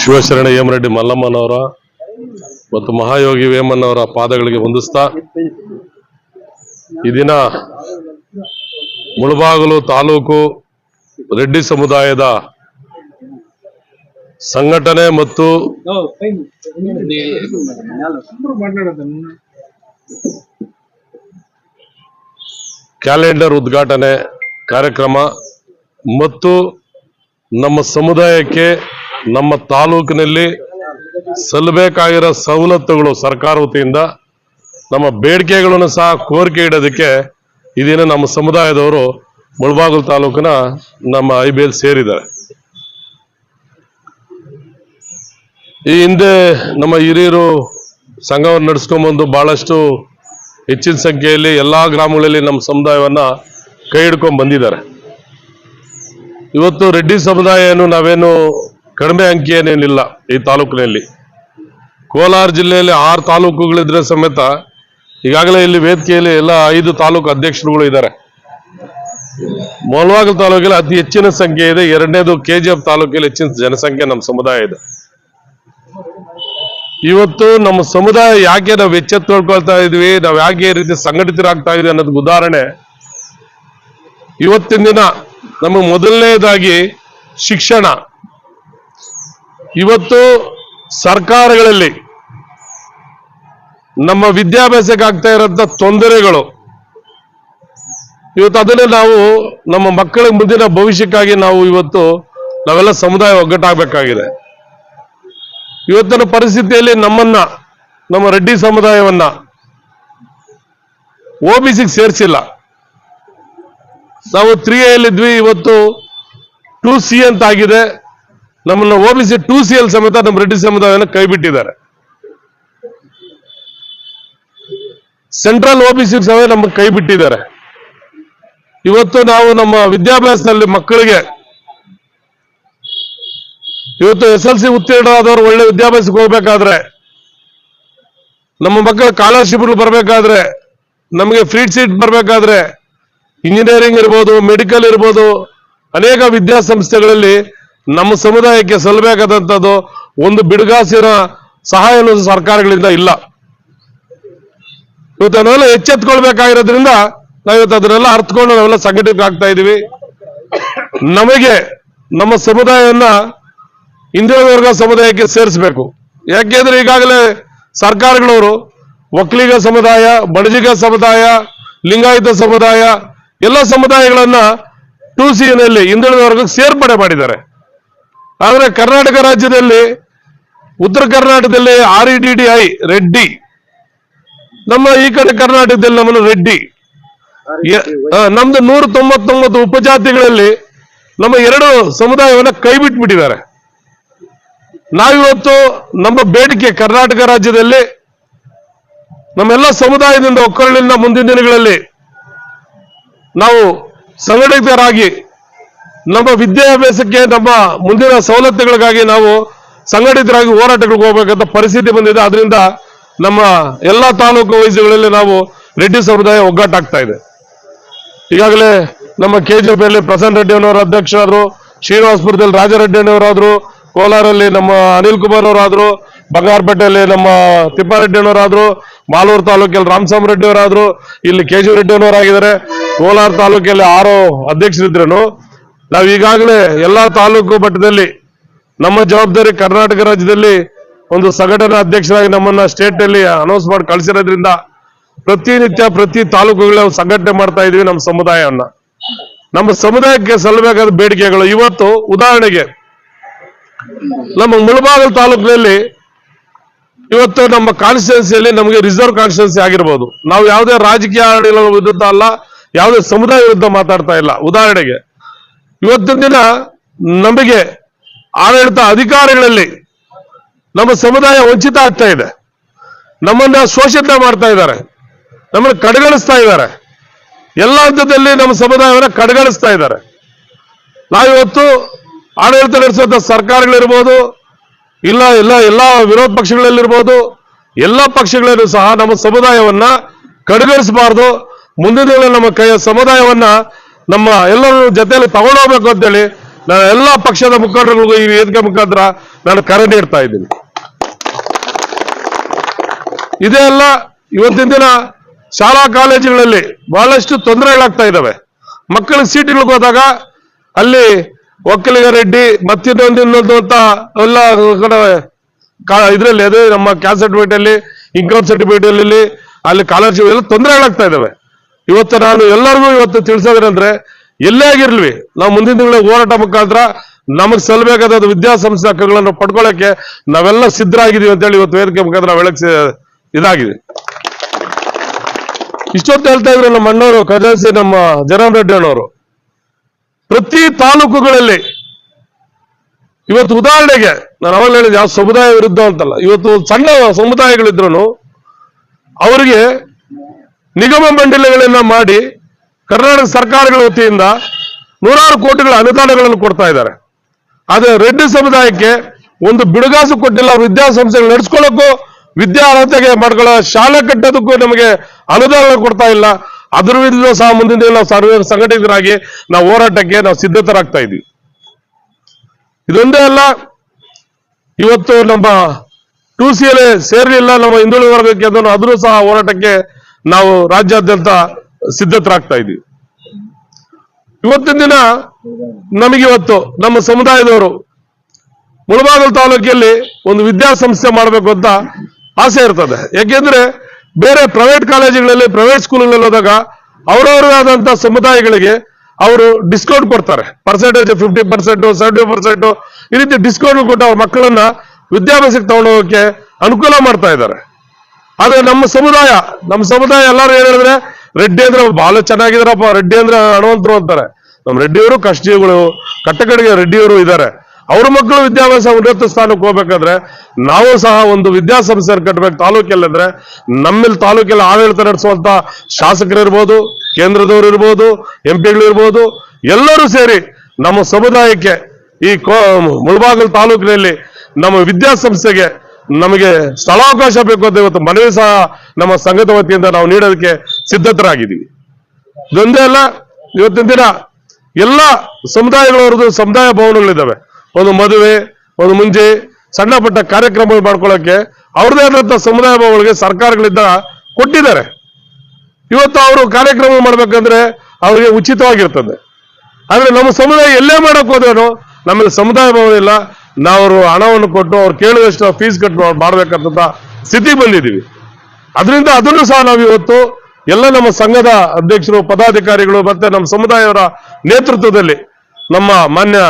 ಶಿವಶರಣ ಹೇಮರೆಡ್ಡಿ ಮಲ್ಲಮ್ಮನವರ ಮತ್ತು ಮಹಾಯೋಗಿ ವೇಮನ್ನವರ ಪಾದಗಳಿಗೆ ವಂದಿಸ್ತಾ, ಈ ದಿನ ಮುಳಬಾಗಲು ತಾಲೂಕು ರೆಡ್ಡಿ ಸಮುದಾಯದ ಸಂಘಟನೆ ಮತ್ತು ಕ್ಯಾಲೆಂಡರ್ ಉದ್ಘಾಟನೆ ಕಾರ್ಯಕ್ರಮ ಮತ್ತು ನಮ್ಮ ಸಮುದಾಯಕ್ಕೆ, ನಮ್ಮ ತಾಲೂಕಿನಲ್ಲಿ ಸಲ್ಲಬೇಕಾಗಿರೋ ಸವಲತ್ತುಗಳು ಸರ್ಕಾರ ವತಿಯಿಂದ, ನಮ್ಮ ಬೇಡಿಕೆಗಳನ್ನು ಸಹ ಕೋರಿಕೆ ಇಡೋದಕ್ಕೆ ಇದೇನು ನಮ್ಮ ಸಮುದಾಯದವರು ಮುಳಬಾಗಲು ತಾಲೂಕಿನ ನಮ್ಮ ಐ ಬಿ ಎಲ್ ಸೇರಿದ್ದಾರೆ. ಈ ಹಿಂದೆ ನಮ್ಮ ಹಿರಿಯರು ಸಂಘವನ್ನು ನಡೆಸ್ಕೊಂಬಂದು ಭಾಳಷ್ಟು ಹೆಚ್ಚಿನ ಸಂಖ್ಯೆಯಲ್ಲಿ ಎಲ್ಲ ಗ್ರಾಮಗಳಲ್ಲಿ ನಮ್ಮ ಸಮುದಾಯವನ್ನು ಕೈ ಹಿಡ್ಕೊಂಡು ಬಂದಿದ್ದಾರೆ. ಇವತ್ತು ರೆಡ್ಡಿ ಸಮುದಾಯ ಏನು ನಾವೇನು ಕಡಿಮೆ ಅಂಕಿ ಏನೇನಿಲ್ಲ ಈ ತಾಲೂಕಿನಲ್ಲಿ. ಕೋಲಾರ ಜಿಲ್ಲೆಯಲ್ಲಿ ಆರು ತಾಲೂಕುಗಳಿದ್ರೆ ಸಮೇತ ಈಗಾಗಲೇ ಇಲ್ಲಿ ವೇದಿಕೆಯಲ್ಲಿ ಎಲ್ಲ ಐದು ತಾಲೂಕು ಅಧ್ಯಕ್ಷರುಗಳು ಇದ್ದಾರೆ. ಮೊಳವಾಗಲ್ ತಾಲೂಕಲ್ಲಿ ಅತಿ ಹೆಚ್ಚಿನ ಸಂಖ್ಯೆ ಇದೆ. ಎರಡನೇದು ಕೆ ಜಿ ಎಫ್ ತಾಲೂಕಲ್ಲಿ ಹೆಚ್ಚಿನ ಜನಸಂಖ್ಯೆ ನಮ್ಮ ಸಮುದಾಯ ಇದೆ. ಇವತ್ತು ನಮ್ಮ ಸಮುದಾಯ ಯಾಕೆ ನಾವು ಎಚ್ಚೆತ್ತುಕೊಳ್ತಾ ಇದೀವಿ, ನಾವು ಯಾಕೆ ರೀತಿ ಸಂಘಟಿತರಾಗ್ತಾ ಇದೀವಿ ಅನ್ನೋದಕ್ಕೆ ಉದಾಹರಣೆ. ಇವತ್ತಿನ ದಿನ ನಮಗೆ ಮೊದಲನೇದಾಗಿ ಶಿಕ್ಷಣ. ಇವತ್ತು ಸರ್ಕಾರಗಳಲ್ಲಿ ನಮ್ಮ ವಿದ್ಯಾಭ್ಯಾಸಕ್ಕೆ ಆಗ್ತಾ ಇರೋಂಥ ತೊಂದರೆಗಳು, ಇವತ್ತು ಅದನ್ನೇ ನಾವು ನಮ್ಮ ಮಕ್ಕಳ ಮುಂದಿನ ಭವಿಷ್ಯಕ್ಕಾಗಿ ನಾವು ಇವತ್ತು ನಾವೆಲ್ಲ ಸಮುದಾಯ ಒಗ್ಗಟ್ಟಾಗಬೇಕಾಗಿದೆ. ಇವತ್ತಿನ ಪರಿಸ್ಥಿತಿಯಲ್ಲಿ ನಮ್ಮನ್ನ, ನಮ್ಮ ರೆಡ್ಡಿ ಸಮುದಾಯವನ್ನ ಓಬಿಸಿಗೆ ಸೇರಿಸಿಲ್ಲ. ನಾವು ತ್ರೀ ಇದ್ವಿ ಇವತ್ತು ಟೂ ಸಿ ಅಂತ ಆಗಿದೆ ನಮ್ಮನ್ನ ಓಬಿಸಿ ಟೂ ಸಿ ಎಲ್ ಸಮೇತ ನಮ್ಮ ರೆಡ್ಡಿ ಕೈ ಬಿಟ್ಟಿದ್ದಾರೆ. ಸೆಂಟ್ರಲ್ ಓಬಿಸಿ ಸಮೇತ ನಮಗೆ ಕೈ ಬಿಟ್ಟಿದ್ದಾರೆ. ಇವತ್ತು ನಾವು ನಮ್ಮ ವಿದ್ಯಾಭ್ಯಾಸದಲ್ಲಿ ಮಕ್ಕಳಿಗೆ ಇವತ್ತು ಎಸ್ ಎಲ್ ಸಿ ಉತ್ತೀರ್ಣರಾದವರು ಒಳ್ಳೆ ವಿದ್ಯಾಭ್ಯಾಸಕ್ಕೆ ಹೋಗ್ಬೇಕಾದ್ರೆ, ನಮ್ಮ ಮಕ್ಕಳ ಸ್ಕಾಲರ್ಶಿಪ್ಗಳು ಬರಬೇಕಾದ್ರೆ, ನಮಗೆ ಫ್ರೀ ಸೀಟ್ ಬರಬೇಕಾದ್ರೆ ಇಂಜಿನಿಯರಿಂಗ್ ಇರ್ಬೋದು, ಮೆಡಿಕಲ್ ಇರ್ಬೋದು, ಅನೇಕ ವಿದ್ಯಾಸಂಸ್ಥೆಗಳಲ್ಲಿ ನಮ್ಮ ಸಮುದಾಯಕ್ಕೆ ಸಲ್ಲಬೇಕಾದಂಥದ್ದು ಒಂದು ಬಿಡುಗಾಸಿನ ಸಹಾಯ ಸರ್ಕಾರಗಳಿಂದ ಇಲ್ಲ. ಇವತ್ತು ನಾವೆಲ್ಲ ಎಚ್ಚೆತ್ಕೊಳ್ಬೇಕಾಗಿರೋದ್ರಿಂದ ನಾವಿವತ್ತು ಅದನ್ನೆಲ್ಲ ಅರ್ಥಕೊಂಡು ನಾವೆಲ್ಲ ಸಂಘಟಿತ ಆಗ್ತಾ ಇದೀವಿ ನಮಗೆ ನಮ್ಮ ಸಮುದಾಯವನ್ನ ವರ್ಗ ಸಮುದಾಯಕ್ಕೆ ಸೇರಿಸಬೇಕು. ಯಾಕೆಂದ್ರೆ ಈಗಾಗಲೇ ಸರ್ಕಾರಗಳವರು ಒಕ್ಕಲಿಗ ಸಮುದಾಯ, ಬಡಜಿಗ ಸಮುದಾಯ, ಲಿಂಗಾಯತ ಸಮುದಾಯ ಎಲ್ಲ ಸಮುದಾಯಗಳನ್ನ ಟು ನಲ್ಲಿ ಹಿಂದುಳಿದ ವರ್ಗಕ್ಕೆ ಸೇರ್ಪಡೆ ಮಾಡಿದ್ದಾರೆ. ಆದ್ರೆ ಕರ್ನಾಟಕ ರಾಜ್ಯದಲ್ಲಿ ಉತ್ತರ ಕರ್ನಾಟಕದಲ್ಲಿ ಆರ್ ರೆಡ್ಡಿ ನಮ್ಮ ಈ ಕಡೆ ಕರ್ನಾಟಕದಲ್ಲಿ ನಮ್ಮನ್ನು ರೆಡ್ಡಿ ನಮ್ದು ನೂರ ತೊಂಬತ್ತೊಂಬತ್ತು ಉಪಜಾತಿಗಳಲ್ಲಿ ನಮ್ಮ ಎರಡು ಸಮುದಾಯವನ್ನ ಕೈ ಬಿಟ್ಬಿಟ್ಟಿದ್ದಾರೆ ನಾವಿವತ್ತು ನಮ್ಮ ಬೇಡಿಕೆ ಕರ್ನಾಟಕ ರಾಜ್ಯದಲ್ಲಿ ನಮ್ಮೆಲ್ಲ ಸಮುದಾಯದಿಂದ ಒಕ್ಕರಳಿಂದ ಮುಂದಿನ ದಿನಗಳಲ್ಲಿ ನಾವು ಸಂಘಟಿತರಾಗಿ ನಮ್ಮ ವಿದ್ಯಾಭ್ಯಾಸಕ್ಕೆ ನಮ್ಮ ಮುಂದಿನ ಸವಲತ್ತುಗಳಿಗಾಗಿ ನಾವು ಸಂಘಟಿತರಾಗಿ ಹೋರಾಟಗಳಿಗೆ ಹೋಗ್ಬೇಕಂತ ಪರಿಸ್ಥಿತಿ ಬಂದಿದೆ. ಅದರಿಂದ ನಮ್ಮ ಎಲ್ಲ ತಾಲೂಕು ವಯಸ್ಸುಗಳಲ್ಲಿ ನಾವು ರೆಡ್ಡಿ ಸಮುದಾಯ ಒಗ್ಗಟ್ಟಾಗ್ತಾ ಇದೆ. ಈಗಾಗಲೇ ನಮ್ಮ ಕೆಜಿಪಿಯಲ್ಲಿ ಪ್ರಸನ್ನ ರೆಡ್ಡಿ ಅವರ ಅಧ್ಯಕ್ಷರಾದ್ರು ಶ್ರೀನಿವಾಸಪುರದಲ್ಲಿ ರಾಜರೆಡ್ಡಿ ಕೋಲಾರಲ್ಲಿ ನಮ್ಮ ಅನಿಲ್ ಕುಮಾರ್ ಅವರಾದ್ರು ಬಂಗಾರಪೇಟೆಯಲ್ಲಿ ನಮ್ಮ ತಿಪ್ಪಾರೆಡ್ಡಿ ಅವರಾದ್ರು ಮಾಲೂರು ತಾಲೂಕಲ್ಲಿ ರಾಮಸ್ವಾಮಿ ರೆಡ್ಡಿ ಅವರಾದ್ರು ಇಲ್ಲಿ ಕೆಜಿ ರೆಡ್ಡಿ ಅವರಾಗಿದ್ದಾರೆ ಕೋಲಾರ ತಾಲೂಕಲ್ಲಿ ಆರು ಅಧ್ಯಕ್ಷರಿದ್ರು ನಾವು ಈಗಾಗಲೇ ಎಲ್ಲಾ ತಾಲೂಕು ಮಟ್ಟದಲ್ಲಿ, ನಮ್ಮ ಜವಾಬ್ದಾರಿ ಕರ್ನಾಟಕ ರಾಜ್ಯದಲ್ಲಿ ಒಂದು ಸಂಘಟನಾ ಅಧ್ಯಕ್ಷರಾಗಿ ನಮ್ಮನ್ನ ಸ್ಟೇಟ್ ಅಲ್ಲಿ ಅನೌನ್ಸ್ ಮಾಡಿ ಕಳಿಸಿರೋದ್ರಿಂದ ಪ್ರತಿನಿತ್ಯ ಪ್ರತಿ ತಾಲೂಕುಗಳ ಸಂಘಟನೆ ಮಾಡ್ತಾ ಇದೀವಿ ನಮ್ಮ ಸಮುದಾಯವನ್ನ. ನಮ್ಮ ಸಮುದಾಯಕ್ಕೆ ಸಲ್ಲಬೇಕಾದ ಬೇಡಿಕೆಗಳು ಇವತ್ತು ಉದಾಹರಣೆಗೆ, ನಮ್ಮ ಮುಳಬಾಗಲ್ ತಾಲೂಕಿನಲ್ಲಿ ಇವತ್ತು ನಮ್ಮ ಕಾನ್ಸ್ಟಿಟ್ಯೂನ್ಸಿಯಲ್ಲಿ ನಮಗೆ ರಿಸರ್ವ್ ಕಾನ್ಸ್ಟಿಟ್ಯೂನ್ಸಿ ಆಗಿರ್ಬೋದು. ನಾವು ಯಾವುದೇ ರಾಜಕೀಯ ಆಡಳಿತ ವಿರುದ್ಧ ಅಲ್ಲ, ಯಾವುದೇ ಸಮುದಾಯ ವಿರುದ್ಧ ಮಾತಾಡ್ತಾ ಇಲ್ಲ. ಉದಾಹರಣೆಗೆ, ಇವತ್ತಿನ ದಿನ ನಮಗೆ ಆಡಳಿತ ಅಧಿಕಾರಿಗಳಲ್ಲಿ ನಮ್ಮ ಸಮುದಾಯ ವಂಚಿತ ಆಗ್ತಾ ಇದೆ. ನಮ್ಮನ್ನ ಶೋಷಣೆ ಮಾಡ್ತಾ ಇದ್ದಾರೆ. ನಮ್ಮನ್ನು ಕಡೆಗಣಿಸ್ತಾ ಇದ್ದಾರೆ. ಎಲ್ಲ ಹಂತದಲ್ಲಿ ನಮ್ಮ ಸಮುದಾಯವನ್ನು ಕಡೆಗಣಿಸ್ತಾ ಇದ್ದಾರೆ. ನಾವಿವತ್ತು ಆಡಳಿತ ನಡೆಸುವಂತ ಸರ್ಕಾರಗಳಿರ್ಬೋದು ಇಲ್ಲ ಇಲ್ಲ, ಎಲ್ಲ ವಿರೋಧ ಪಕ್ಷಗಳಲ್ಲಿರ್ಬೋದು. ಎಲ್ಲ ಪಕ್ಷಗಳಲ್ಲೂ ಸಹ ನಮ್ಮ ಸಮುದಾಯವನ್ನ ಕಡೆಗಣಿಸಬಾರ್ದು ಮುಂದಿನ ದಿನ ನಮ್ಮ ಕೈ ಸಮುದಾಯವನ್ನ ನಮ್ಮ ಎಲ್ಲರೂ ಜೊತೆಯಲ್ಲಿ ತಗೊಂಡೋಗ್ಬೇಕು ಅಂತೇಳಿ ನಾನು ಎಲ್ಲ ಪಕ್ಷದ ಮುಖಂಡರಿಗೂ ಈ ವೇದಿಕೆ ಮುಖಾಂತರ ನಾನು ಕರೆ ನೀಡ್ತಾ ಇದ್ದೀನಿ. ಇದೇ ಎಲ್ಲ ಇವತ್ತಿನ ದಿನ ಶಾಲಾ ಕಾಲೇಜುಗಳಲ್ಲಿ ಬಹಳಷ್ಟು ತೊಂದರೆಗಳಾಗ್ತಾ ಇದ್ದಾವೆ. ಮಕ್ಕಳ ಸೀಟ್ಗಳಿಗೆ ಹೋದಾಗ ಅಲ್ಲಿ ಒಕ್ಕಲಿಗ ರೆಡ್ಡಿ ಮತ್ತಿನ್ನೊಂದು ಇನ್ನೊಂದು ಅಂತ ಎಲ್ಲ ಕಡೆ ಇದ್ರಲ್ಲಿ ಅದೇ ನಮ್ಮ ಕ್ಯಾಸ್ಟ್ ಸರ್ಟಿಫಿಕೇಟ್ ಅಲ್ಲಿ ಇನ್ಕಮ್ ಸರ್ಟಿಫಿಕೇಟ್ ಅಲ್ಲಿ ಅಲ್ಲಿ ಕಾಲರ್ಶಿಪ್ ಎಲ್ಲ ತೊಂದರೆಗಳಾಗ್ತಾ ಇದಾವೆ. ಇವತ್ತು ನಾನು ಎಲ್ಲರಿಗೂ ಇವತ್ತು ತಿಳಿಸೋದ್ರಂದ್ರೆ ಎಲ್ಲೇ ಆಗಿರ್ಲಿ, ನಾವು ಮುಂದಿನ ತಿಂಗಳ ಹೋರಾಟ ಮುಖಾಂತರ ನಮಗ್ ಸಲ್ಲಬೇಕಾದ ವಿದ್ಯಾಸಂಸ್ಥೆ ಹಕ್ಕುಗಳನ್ನು ಪಡ್ಕೊಳ್ಳಕ್ಕೆ ನಾವೆಲ್ಲ ಸಿದ್ಧರಾಗಿದ್ದೀವಿ ಅಂತೇಳಿ ಇವತ್ತು ವೇದಿಕೆ ಮುಖಾಂತರ ನಾವು ಇದಾಗಿದೆ. ಇಷ್ಟೊತ್ತು ಹೇಳ್ತಾ ಇದ್ರು ನಮ್ಮ ಅಣ್ಣವರು ಖಜಾನ್ಸಿ ನಮ್ಮ ಜನಾರ್ದನ್ ರೆಡ್ಡಿ ಅಣ್ಣವರು. ಪ್ರತಿ ತಾಲೂಕುಗಳಲ್ಲಿ. ಇವತ್ತು ಉದಾಹರಣೆಗೆ, ನಾನು ಅವಾಗ ಹೇಳಿದ ಯಾವ ಸಮುದಾಯ ವಿರುದ್ಧ ಅಂತಲ್ಲ. ಇವತ್ತು ಸಣ್ಣ ಸಮುದಾಯಗಳಿದ್ರು ಅವರಿಗೆ ನಿಗಮ ಮಂಡಳಿಗಳನ್ನ ಮಾಡಿ ಕರ್ನಾಟಕ ಸರ್ಕಾರಗಳ ವತಿಯಿಂದ ನೂರಾರು ಕೋಟಿಗಳ ಅನುದಾನಗಳನ್ನು ಕೊಡ್ತಾ ಇದ್ದಾರೆ. ಆದ್ರೆ ರೆಡ್ಡಿ ಸಮುದಾಯಕ್ಕೆ ಒಂದು ಬಿಡುಗಾಸು ಕೊಟ್ಟಿಲ್ಲ ವಿದ್ಯಾಸಂಸ್ಥೆಗಳು ನಡೆಸ್ಕೊಳ್ಳೋಕ್ಕೂ ವಿದ್ಯಾ ಅರ್ಹತೆಗೆ ಮಾಡ್ಕೊಳ್ಳೋ ಶಾಲೆ ಕಟ್ಟೋದಕ್ಕೂ ನಮಗೆ ಅನುದಾನ ಕೊಡ್ತಾ ಇಲ್ಲ. ಅದ್ರ ವಿರುದ್ಧ ಸಹ ಮುಂದಿನ ದಿನ ನಾವು ಸರ್ವ ಸಂಘಟಿತರಾಗಿ ನಾವು ಹೋರಾಟಕ್ಕೆ ನಾವು ಸಿದ್ಧತರಾಗ್ತಾ ಇದ್ವಿ ಇದೊಂದೇ ಅಲ್ಲ, ಇವತ್ತು ನಮ್ಮ ಟು ಸಿ ಎಲ್ ಸೇರಲಿಲ್ಲ ನಮ್ಮ ಹಿಂದುಳಿದ ವರ್ಗಕ್ಕೆ ಅದನ್ನು ಅದರೂ ಸಹ ಹೋರಾಟಕ್ಕೆ ನಾವು ರಾಜ್ಯಾದ್ಯಂತ ಸಿದ್ಧತರಾಗ್ತಾ ಇದ್ವಿ ಇವತ್ತಿನ ದಿನ ನಮಗಿವತ್ತು ನಮ್ಮ ಸಮುದಾಯದವರು ಮುಳಬಾಗಲ್ ತಾಲೂಕಿನಲ್ಲಿ ಒಂದು ವಿದ್ಯಾಸಂಸ್ಥೆ ಮಾಡಬೇಕು ಅಂತ ಆಸೆ ಇರ್ತದೆ. ಯಾಕೆಂದ್ರೆ ಬೇರೆ ಪ್ರೈವೇಟ್ ಕಾಲೇಜುಗಳಲ್ಲಿ ಪ್ರೈವೇಟ್ ಸ್ಕೂಲ್ಗಳಲ್ಲಿ ಹೋದಾಗ ಅವರವರಾದಂತಹ ಸಮುದಾಯಗಳಿಗೆ ಅವರು ಡಿಸ್ಕೌಂಟ್ ಕೊಡ್ತಾರೆ. Percentage fifty percent seventy percent ಈ ರೀತಿ ಡಿಸ್ಕೌಂಟ್ ಕೊಟ್ಟು ಅವ್ರ ಮಕ್ಕಳನ್ನ ವಿದ್ಯಾಭ್ಯಾಸಕ್ಕೆ ತಗೊಂಡೋಗಕ್ಕೆ ಅನುಕೂಲ ಮಾಡ್ತಾ ಇದ್ದಾರೆ. ಆದ್ರೆ ನಮ್ಮ ಸಮುದಾಯ ನಮ್ಮ ಸಮುದಾಯ ಎಲ್ಲರೂ ಏನ್ ಹೇಳಿದ್ರೆ, ರೆಡ್ಡಿ ಅಂದ್ರೆ ಬಹಳ ಚೆನ್ನಾಗಿದಾರಪ್ಪ ರೆಡ್ಡಿ ಅಂದ್ರೆ ಹಣವಂತರು ಅಂತಾರೆ. ನಮ್ಮ ರೆಡ್ಡಿಯವರು ಕಷ್ಟಿಗಳು, ಕಟ್ಟಕಡೆಗೆ ರೆಡ್ಡಿಯವರು ಇದ್ದಾರೆ. ಅವ್ರ ಮಕ್ಕಳು ವಿದ್ಯಾಭ್ಯಾಸ ಉನ್ನತ ಸ್ಥಾನಕ್ಕೆ ಹೋಗ್ಬೇಕಾದ್ರೆ ನಾವು ಸಹ ಒಂದು ವಿದ್ಯಾಸಂಸ್ಥೆ ಕಟ್ಟಬೇಕು. ತಾಲೂಕಲ್ಲಿ ಅಂದ್ರೆ ನಮ್ಮಲ್ಲಿ ತಾಲೂಕಲ್ಲಿ ಆಡಳಿತ ನಡೆಸುವಂತ ಶಾಸಕರು ಇರ್ಬೋದು ಕೇಂದ್ರದವರು ಇರ್ಬೋದು ಎಂ ಪಿಗಳು ಇರ್ಬೋದು, ಎಲ್ಲರೂ ಸೇರಿ ನಮ್ಮ ಸಮುದಾಯಕ್ಕೆ ಈ ಕೋ ಮುಳಬಾಗಲ್ ತಾಲೂಕಿನಲ್ಲಿ ನಮ್ಮ ವಿದ್ಯಾಸಂಸ್ಥೆಗೆ ನಮಗೆ ಸ್ಥಳಾವಕಾಶ ಬೇಕು ಅಂತ ಇವತ್ತು ಮನವಿ ಸಹ ನಮ್ಮ ಸಂಘದ ವತಿಯಿಂದ ನಾವು ನೀಡೋದಕ್ಕೆ ಸಿದ್ಧತರಾಗಿದ್ದೀವಿ ಇದೊಂದೇ ಅಲ್ಲ, ಇವತ್ತಿನ ದಿನ ಎಲ್ಲ ಸಮುದಾಯಗಳವ್ರದ್ದು ಸಮುದಾಯ ಭವನಗಳಿದ್ದಾವೆ. ಒಂದು ಮದುವೆ, ಒಂದು ಮುಂಜೆ ಸಣ್ಣ ಪುಟ್ಟ ಕಾರ್ಯಕ್ರಮ ಮಾಡ್ಕೊಳ್ಳೋಕೆ ಅವ್ರದೇ ಆದಂತಹ ಸಮುದಾಯ ಭವನಗಳಿಗೆ ಸರ್ಕಾರಗಳಿಂದ ಕೊಟ್ಟಿದ್ದಾರೆ. ಇವತ್ತು ಅವರು ಕಾರ್ಯಕ್ರಮ ಮಾಡ್ಬೇಕಂದ್ರೆ ಅವರಿಗೆ ಉಚಿತವಾಗಿರ್ತದೆ. ಆದ್ರೆ ನಮ್ಮ ಸಮುದಾಯ ಎಲ್ಲೇ ಮಾಡಕ್ ಹೋದ್ರೂ ನಮ್ಮಲ್ಲಿ ಸಮುದಾಯ ಭವನ ಇಲ್ಲ. ನಾವು ಅವರು ಹಣವನ್ನು ಕೊಟ್ಟು ಅವ್ರು ಕೇಳಿದಷ್ಟು ಫೀಸ್ ಕಟ್ ಮಾಡ್ಬೇಕಂತ ಸ್ಥಿತಿ ಬಂದಿದ್ದೀವಿ. ಅದರಿಂದ ಅದನ್ನು ಸಹ ನಾವು ಇವತ್ತು ಎಲ್ಲ ನಮ್ಮ ಸಂಘದ ಅಧ್ಯಕ್ಷರು, ಪದಾಧಿಕಾರಿಗಳು ಮತ್ತೆ ನಮ್ಮ ಸಮುದಾಯವರ ನೇತೃತ್ವದಲ್ಲಿ ನಮ್ಮ ಮಾನ್ಯ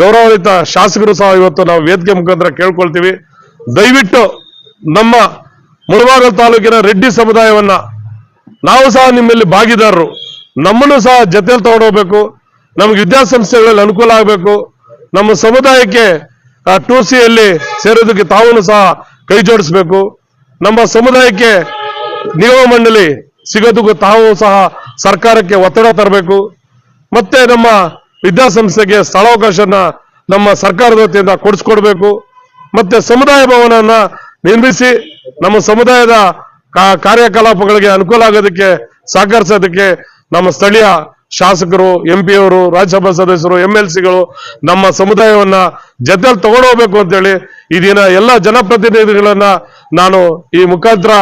ಗೌರವಾನ್ವಿತ ಶಾಸಕರು ಸಹ ಇವತ್ತು ನಾವು ವೇದಿಕೆ ಮುಖಾಂತರ ಕೇಳ್ಕೊಳ್ತೀವಿ. ದಯವಿಟ್ಟು ನಮ್ಮ ಮುಳಬಾಗಲ್ ತಾಲೂಕಿನ ರೆಡ್ಡಿ ಸಮುದಾಯವನ್ನ ನಾವು ಸಹ ನಿಮ್ಮಲ್ಲಿ ಭಾಗಿದಾರರು. ನಮ್ಮನ್ನು ಸಹ ಜೊತೆಯಲ್ಲಿ ತಗೊಂಡೋಗ್ಬೇಕು. ನಮ್ಗೆ ವಿದ್ಯಾಸಂಸ್ಥೆಗಳಲ್ಲಿ ಅನುಕೂಲ ಆಗಬೇಕು. ನಮ್ಮ ಸಮುದಾಯಕ್ಕೆ ಟು ಸಿಯಲ್ಲಿ ಸೇರೋದಕ್ಕೆ ತಾವು ಸಹ ಕೈ ಜೋಡಿಸ್ಬೇಕು. ನಮ್ಮ ಸಮುದಾಯಕ್ಕೆ ನಿಗಮ ಮಂಡಳಿ ಸಿಗೋದಕ್ಕೂ ತಾವು ಸಹ ಸರ್ಕಾರಕ್ಕೆ ಒತ್ತಡ ತರಬೇಕು. ಮತ್ತೆ ನಮ್ಮ ವಿದ್ಯಾಸಂಸ್ಥೆಗೆ ಸ್ಥಳಾವಕಾಶನ ನಮ್ಮ ಸರ್ಕಾರದ ವತಿಯಿಂದ ಕೊಡಿಸ್ಕೊಡ್ಬೇಕು. ಮತ್ತೆ ಸಮುದಾಯ ಭವನ ನಿರ್ಮಿಸಿ ನಮ್ಮ ಸಮುದಾಯದ ಕಾರ್ಯಕಲಾಪಗಳಿಗೆ ಅನುಕೂಲ ಆಗೋದಕ್ಕೆ ಸಹಕರಿಸೋದಕ್ಕೆ ನಮ್ಮ ಸ್ಥಳೀಯ ಶಾಸಕರು ಎಂ ಅವರು, ರಾಜ್ಯಸಭಾ ಸದಸ್ಯರು ಎಂ ಎಲ್ ಸಿಗಳು ನಮ್ಮ ಸಮುದಾಯವನ್ನ ಜೊತೆಲಿ ತಗೊಂಡೋಗ್ಬೇಕು ಅಂತೇಳಿ ಈ ದಿನ ಎಲ್ಲ ಜನಪ್ರತಿನಿಧಿಗಳನ್ನ ನಾನು ಈ ಮುಖಾಂತರ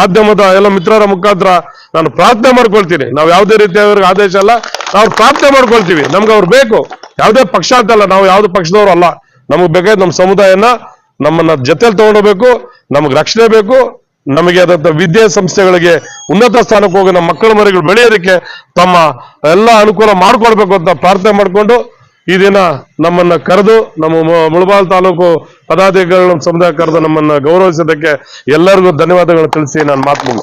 ಮಾಧ್ಯಮದ ಎಲ್ಲ ಮಿತ್ರರ ಮುಖಾಂತರ ನಾನು ಪ್ರಾರ್ಥನೆ ಮಾಡ್ಕೊಳ್ತೀನಿ. ನಾವು ಯಾವುದೇ ರೀತಿಯವರಿಗೆ ಆದೇಶ ಅಲ್ಲ ನಾವು ಪ್ರಾರ್ಥನೆ ಮಾಡ್ಕೊಳ್ತೀವಿ. ನಮ್ಗೆ ಅವ್ರು ಬೇಕು. ಯಾವುದೇ ಪಕ್ಷ ಅಂತಲ್ಲ ನಾವು ಯಾವ್ದು ಪಕ್ಷದವ್ರು ಅಲ್ಲ. ನಮಗ್ ಬೇಕಾದ ನಮ್ಮ ಸಮುದಾಯನ ನಮ್ಮನ್ನ ಜೊತೆಲಿ ತಗೊಂಡೋಗ್ಬೇಕು ನಮಗೆ ರಕ್ಷಣೆ ಬೇಕು, ನಮಗೆ ಆದಂತ ವಿದ್ಯಾ ಸಂಸ್ಥೆಗಳಿಗೆ ಉನ್ನತ ಸ್ಥಾನಕ್ಕೆ ಹೋಗಿ ನಮ್ಮ ಮಕ್ಕಳ ಮರಿಗಳು ಬೆಳೆಯೋದಕ್ಕೆ ತಮ್ಮ ಎಲ್ಲ ಅನುಕೂಲ ಮಾಡ್ಕೊಡ್ಬೇಕು ಅಂತ ಪ್ರಾರ್ಥನೆ ಮಾಡಿಕೊಂಡು ಈ ದಿನ ನಮ್ಮನ್ನ ಕರೆದು ನಮ್ಮ ಮುಳಬಾಲ್ ತಾಲೂಕು ಪದಾಧಿಕಾರಿಗಳ ಸಮುದಾಯ ಕರೆದು ನಮ್ಮನ್ನ ಗೌರವಿಸೋದಕ್ಕೆ ಎಲ್ಲರಿಗೂ ಧನ್ಯವಾದಗಳು ತಿಳಿಸಿ ನಾನು ಮಾತು